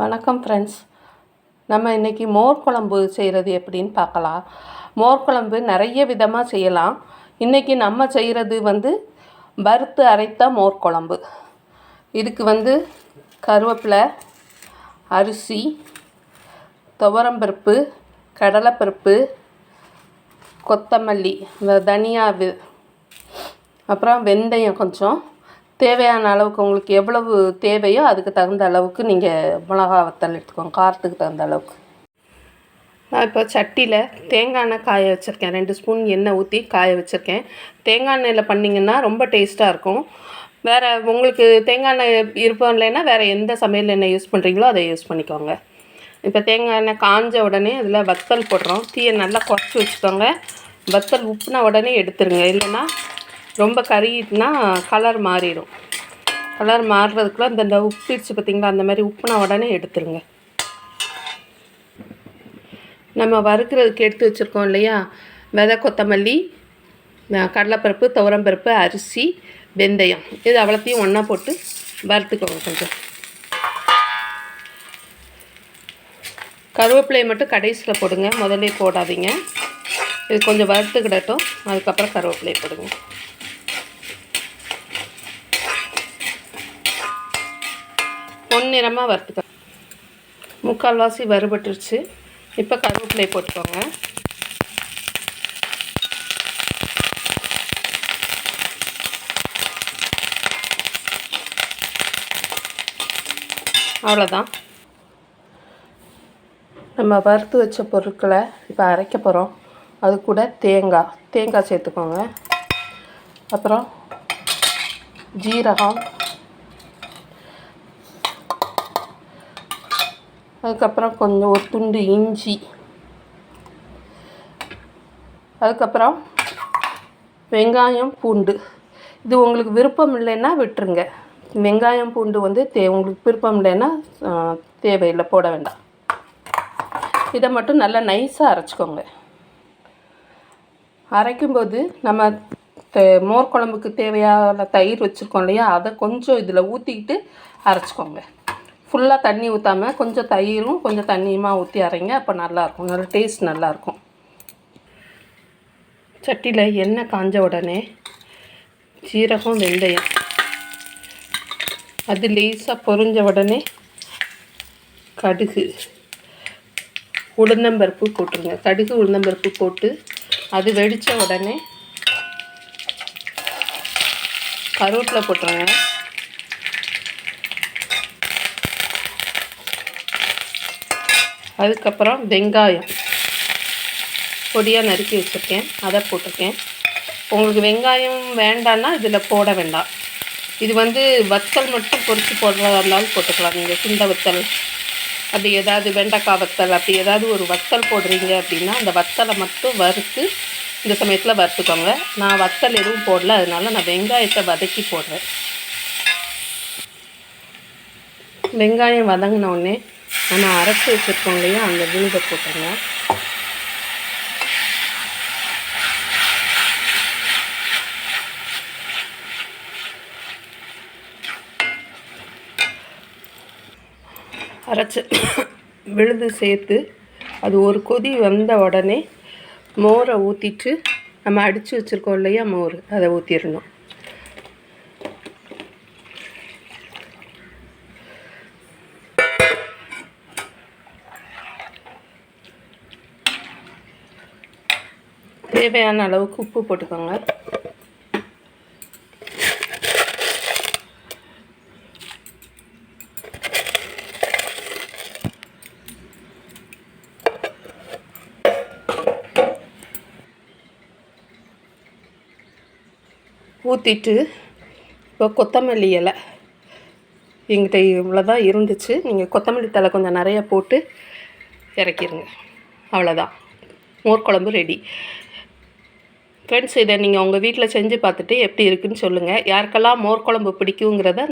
வணக்கம் ஃப்ரெண்ட்ஸ் நம்ம இன்றைக்கி மோர் குழம்பு செய்கிறது எப்படின்னு பார்க்கலாம். மோர் குழம்பு நிறைய விதமாக செய்யலாம். இன்றைக்கி நம்ம செய்கிறது வந்து வறுத்து அரைத்த மோர் குழம்பு இதுக்கு வந்து கருவேப்பிலை அரிசி துவரம்பருப்பு கடலைப்பருப்பு கொத்தமல்லி இந்த தனியா அப்புறம் வெந்தயம் கொஞ்சம் தேவையான அளவுக்கு உங்களுக்கு எவ்வளவு தேவையோ அதுக்கு தகுந்த அளவுக்கு நீங்கள் மிளகா வத்தல் எடுத்துக்கோங்க காரத்துக்கு தகுந்த அளவுக்கு. நான் இப்போ சட்டியில் தேங்காய் எண்ணெய் காய வச்சுருக்கேன். ரெண்டு ஸ்பூன் எண்ணெய் ஊற்றி காய வச்சுருக்கேன். தேங்காய் எண்ணெயில் பண்ணிங்கன்னா ரொம்ப டேஸ்ட்டாக இருக்கும். வேறு உங்களுக்கு தேங்காய் எண்ணெய் இருப்போம் இல்லைன்னா வேறு எந்த சமையல் எண்ணெய் யூஸ் பண்ணுறீங்களோ அதை யூஸ் பண்ணிக்கோங்க. இப்போ தேங்காய் எண்ணெய் காஞ்ச உடனே அதில் வத்தல் போடுறோம். தீயை நல்லா குறைச்சி வச்சுக்கோங்க. வத்தல் உப்புன உடனே எடுத்துருங்க. இல்லைன்னா ரொம்ப கருகிட்டுனா கலர் மாறிடும். கலர் மாறுறதுக்குள்ள இந்த இந்த உப்பிடுச்சு பார்த்தீங்களா அந்த மாதிரி உப்புனா உடனே எடுத்துருங்க. நம்ம வறுக்கிறதுக்கு எடுத்து வச்சுருக்கோம் இல்லையா? விதை கொத்தமல்லி கடலைப்பருப்பு துவரம்பருப்பு அரிசி வெந்தயம். இது அவ்வளோத்தையும் ஒன்றா போட்டு வறுத்துக்கோங்க கொஞ்சம். கருவேப்பிலையை மட்டும் கடைசியில் போடுங்க. முதல்ல போடாதீங்க. இது கொஞ்சம் வறுத்துக்கிடட்டும் அதுக்கப்புறம் கருவேப்பிலையை போடுங்க. பொன்னிறமாக வறுத்துக்க முக்கால்வாசி வறுபட்டுருச்சு. இப்போ கருவேப்பிலை போட்டுக்கோங்க. அவ்வளோதான் நம்ம வறுத்து வச்ச பொருட்களை இப்போ அரைக்க போகிறோம் அது கூட தேங்காய். தேங்காய் சேர்த்துக்கோங்க. அப்புறம் ஜீரகம் அதுக்கப்புறம் கொஞ்சம் ஒரு துண்டு இஞ்சி. அதுக்கப்புறம் வெங்காயம் பூண்டு. இது உங்களுக்கு விருப்பம் இல்லைன்னா விட்டுருங்க. வெங்காயம் பூண்டு வந்து தே உங்களுக்கு விருப்பம் இல்லைன்னா தேவையில்லை போட வேண்டாம். இதை மட்டும் நல்லா நைஸாக அரைச்சிக்கோங்க. அரைக்கும்போது நம்ம தே- மோர் குழம்புக்கு தேவையான தயிர் வச்சுருக்கோம் இல்லையா? அதை கொஞ்சம் இதில் ஊற்றிக்கிட்டு அரைச்சிக்கோங்க. ஃபுல்லாக தண்ணி ஊற்றாமல் கொஞ்சம் தயிரும் கொஞ்சம் தண்ணியுமா ஊற்றி அரைங்க. அப்போ நல்லாயிருக்கும் நல்ல டேஸ்ட் நல்லாயிருக்கும் சட்டியில் எண்ணெய் காஞ்ச உடனே சீரகம் வெந்தயம். அது லேசாக பொரிஞ்ச உடனே கடுகு. உளுந்தம்பருப்பு போட்டுருங்க. கடுகு உளுந்தம்பருப்பு போட்டு அது வெடித்த உடனே கருவேட்டில் போட்டுருங்க. அதுக்கப்புறம் வெங்காயம். பொடியாக நறுக்கி வச்சுருக்கேன். அதை போட்டிருக்கேன். உங்களுக்கு வெங்காயம் வேண்டான்னா இதில் போட வேண்டாம். இது வந்து வத்தல் மட்டும் பொரித்து போடுறதா இருந்தாலும் போட்டுக்கலாம். நீங்கள் சுண்ட வத்தல் அப்படி ஏதாவது வெண்டைக்காய் வத்தல் அப்படி ஏதாவது ஒரு வத்தல் போடுறீங்க அப்படின்னா அந்த வத்தலை மட்டும் வறுத்து இந்த சமயத்தில் வறுத்துக்கோங்க. நான் வத்தல் எதுவும் போடல. அதனால நான் வெங்காயத்தை வதக்கி போடுறேன். வெங்காயம் வதங்கினோடனே நம்ம அரைச்சி வச்சுருக்கோம் இல்லையா? அந்த விழுதை போட்டுங்க. அரைச்சி விழுது சேர்த்து அது ஒரு கொதி வந்த உடனே மோரை ஊற்றிட்டு நம்ம அடித்து வச்சுருக்கோம் இல்லையா மோர். அதை ஊற்றிடணும் தேவையான அளவுக்கு உப்பு போட்டுக்கோங்க. ஊற்றிட்டு இப்போ கொத்தமல்லி இலை. எங்கிட்ட இவ்வளோ தான் இருந்துச்சு. நீங்கள் கொத்தமல்லி தலை கொஞ்சம் நிறைய போட்டு இறக்கிடுங்க அவ்வளோதான் மோர் குழம்பு ரெடி ஃப்ரெண்ட்ஸ் இதை நீங்கள் உங்கள் வீட்டில் செஞ்சு பார்த்துட்டு எப்படி இருக்குன்னு சொல்லுங்கள் யாருக்கெல்லாம் மோர் குழம்பு பிடிக்குங்கிறத